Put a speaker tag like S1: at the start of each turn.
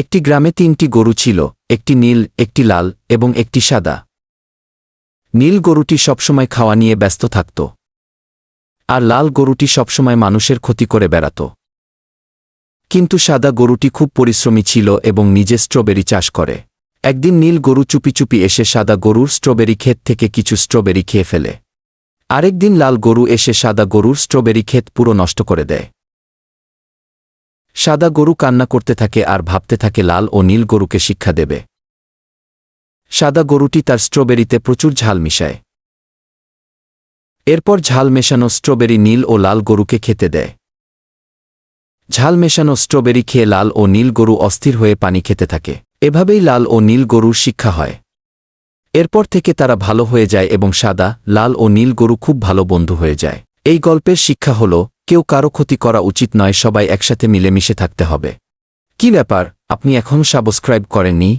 S1: একটি গ্রামে তিনটি গরু ছিল, একটি নীল, একটি লাল এবং একটি সাদা। নীল গরুটি সবসময় খাওয়া নিয়ে ব্যস্ত থাকত। আর লাল গরুটি সবসময় মানুষের ক্ষতি করে বেড়াত। কিন্তু সাদা গরুটি খুব পরিশ্রমী ছিল এবং নিজে স্ট্রবেরি চাষ করে। একদিন নীল গরু চুপি চুপি এসে সাদা গরুর স্ট্রবেরি ক্ষেত থেকে কিছু স্ট্রবেরি খেয়ে ফেলে। আরেকদিন লাল গরু এসে সাদা গরুর স্ট্রবেরি ক্ষেত পুরো নষ্ট করে দেয়। সাদা গরু কান্না করতে থাকে আর ভাবতে থাকে লাল ও নীল গরুকে শিক্ষা দেবে। সাদা গরুটি তার স্ট্রবেরিতে প্রচুর ঝাল মিশায়। এরপর ঝাল মেশানো স্ট্রবেরি নীল ও লাল গরুকে খেতে দেয়। ঝাল মেশানো স্ট্রবেরি খেয়ে লাল ও নীল গরু অস্থির হয়ে পানি খেতে থাকে। এভাবেই লাল ও নীল গরুর শিক্ষা হয়। এরপর থেকে তারা ভালো হয়ে যায় এবং সাদা, লাল ও নীল গরু খুব ভালো বন্ধু হয়ে যায়। এই গল্পের শিক্ষা হল কেউ কারও ক্ষতি করা উচিত নয়, সবাই একসাথে মিলেমিশে থাকতে হবে। কি ব্যাপার? আপনি এখন সাবস্ক্রাইব করেননি?